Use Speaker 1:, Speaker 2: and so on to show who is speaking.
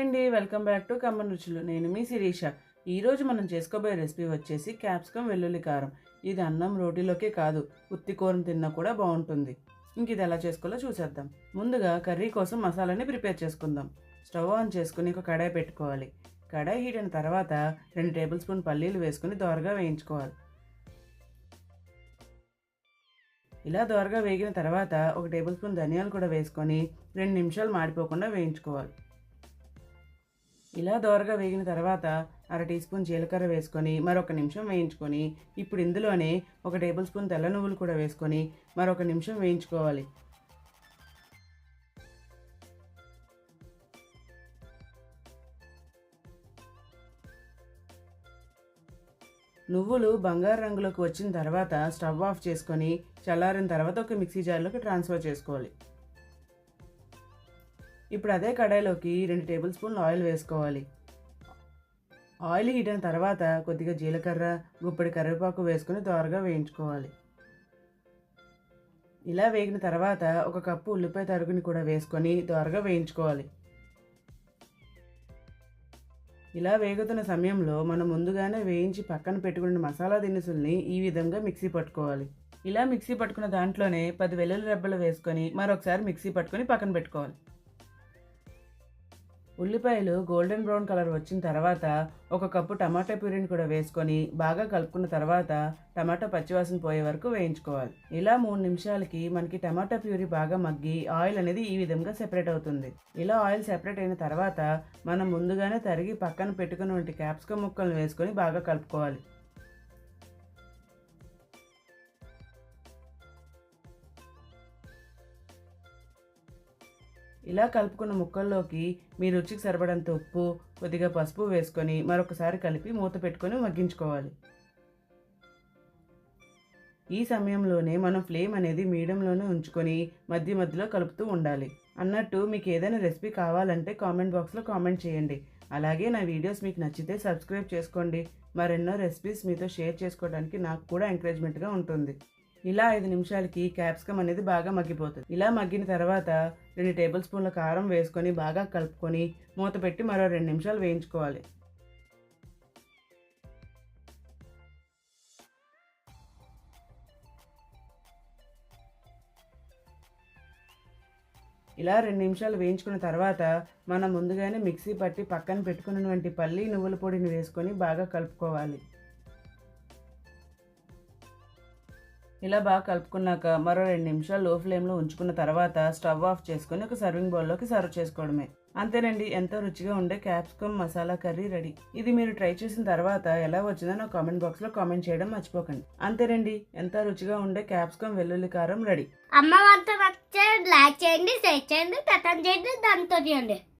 Speaker 1: అండి. Welcome back to common రుచులు. నేను మీ శిరీష. ఈరోజు మనం చేసుకోబోయే రెసిపీ వచ్చేసి క్యాప్సికమ్ వెల్లుల్లి కారం. ఇది అన్నం రోటీలోకే కాదు ఉత్తి కూరను తిన్నా కూడా బాగుంటుంది. ఇంక ఇది ఎలా చేసుకోవాలో చూసేద్దాం. ముందుగా కర్రీ కోసం మసాలాని ప్రిపేర్ చేసుకుందాం. స్టవ్ ఆన్ చేసుకుని ఒక కడాయి పెట్టుకోవాలి. కడాయి హీట్ అయిన తర్వాత రెండు టేబుల్ స్పూన్ పల్లీలు వేసుకుని దోరగా వేయించుకోవాలి. ఇలా దోరగా వేగిన తర్వాత ఒక టేబుల్ స్పూన్ ధనియాలు కూడా వేసుకొని రెండు నిమిషాలు మాడిపోకుండా వేయించుకోవాలి. ఇలా దోరగా వేగిన తర్వాత అర టీ స్పూన్ జీలకర్ర వేసుకొని మరొక నిమిషం వేయించుకొని ఇప్పుడు ఇందులోనే ఒక టేబుల్ స్పూన్ తెల్ల నువ్వులు కూడా వేసుకొని మరొక నిమిషం వేయించుకోవాలి. నువ్వులు బంగారు రంగులోకి వచ్చిన తర్వాత స్టవ్ ఆఫ్ చేసుకొని చల్లారిన తర్వాత ఒక మిక్సీ జార్లోకి ట్రాన్స్ఫర్ చేసుకోవాలి. ఇప్పుడు అదే కడాయిలోకి రెండు టేబుల్ స్పూన్లు ఆయిల్ వేసుకోవాలి. ఆయిల్ హీట్ అయిన తర్వాత కొద్దిగా జీలకర్ర గుప్పడి కరివేపాకు వేసుకొని త్వరగా వేయించుకోవాలి. ఇలా వేగిన తర్వాత ఒక కప్పు ఉల్లిపాయ తరుగుని కూడా వేసుకొని త్వరగా వేయించుకోవాలి. ఇలా వేగుతున్న సమయంలో మనం ముందుగానే వేయించి పక్కన పెట్టుకున్న మసాలా దినుసుల్ని ఈ విధంగా మిక్సీ పట్టుకోవాలి. ఇలా మిక్సీ పట్టుకున్న దాంట్లోనే పది వెల్లుల్లి రెబ్బలు వేసుకొని మరొకసారి మిక్సీ పట్టుకొని పక్కన పెట్టుకోవాలి. ఉల్లిపాయలు గోల్డెన్ బ్రౌన్ కలర్ వచ్చిన తర్వాత ఒక కప్పు టమాటా ప్యూరీని కూడా వేసుకొని బాగా కలుపుకున్న తర్వాత టమాటా పచ్చివాసన పోయే వరకు వేయించుకోవాలి. ఇలా మూడు నిమిషాలకి మనకి టమాటా ప్యూరీ బాగా మగ్గి ఆయిల్ అనేది ఈ విధంగా సెపరేట్ అవుతుంది. ఇలా ఆయిల్ సెపరేట్ అయిన తర్వాత మనం ముందుగానే తరిగి పక్కన పెట్టుకున్నటువంటి క్యాప్సికమ్ ముక్కలను వేసుకొని బాగా కలుపుకోవాలి. ఇలా కలుపుకున్న ముక్కల్లోకి మీ రుచికి సరిపడంత ఉప్పు కొద్దిగా పసుపు వేసుకొని మరొకసారి కలిపి మూత పెట్టుకొని మగ్గించుకోవాలి. ఈ సమయంలోనే మనం ఫ్లేమ్ అనేది మీడియంలోనే ఉంచుకొని మధ్య మధ్యలో కలుపుతూ ఉండాలి. అన్నట్టు మీకు ఏదైనా రెసిపీ కావాలంటే కామెంట్ బాక్స్లో కామెంట్ చేయండి. అలాగే నా వీడియోస్ మీకు నచ్చితే సబ్స్క్రైబ్ చేసుకోండి. మరెన్నో రెసిపీస్ మీతో షేర్ చేసుకోవడానికి నాకు కూడా ఎంకరేజ్మెంట్గా ఉంటుంది. ఇలా ఐదు నిమిషాలకి క్యాప్సికమ్ అనేది బాగా మగ్గిపోతుంది. ఇలా మగ్గిన తర్వాత రెండు టేబుల్ స్పూన్ల కారం వేసుకొని బాగా కలుపుకొని మూత పెట్టి మరో రెండు నిమిషాలు వేయించుకోవాలి. ఇలా రెండు నిమిషాలు వేయించుకున్న తర్వాత మనం ముందుగానే మిక్సీ పట్టి పక్కన పెట్టుకున్నటువంటి పల్లి నువ్వుల పొడిని వేసుకొని బాగా కలుపుకోవాలి. ఇలా బాగా కలుపుకున్నాక మరో రెండు నిమిషాలు లో ఫ్లేమ్లో ఉంచుకున్న తర్వాత స్టవ్ ఆఫ్ చేసుకొని ఒక సర్వింగ్ బౌల్లోకి సర్వ్ చేసుకోవడమే. అంతేనండి ఎంతో రుచిగా ఉండే క్యాప్సికమ్ మసాలా కర్రీ రెడీ. ఇది మీరు ట్రై చేసిన తర్వాత ఎలా వచ్చిందో నా కామెంట్ బాక్స్లో కామెంట్ చేయడం మర్చిపోకండి. అంతేనండి ఎంతో రుచిగా ఉండే క్యాప్సికమ్ వెల్లుల్లి కారం రెడీ.
Speaker 2: అమ్మ వంట నచ్చే లైక్ చేయండి షేర్ చేయండి కథం చేయండి దాంతో చేయండి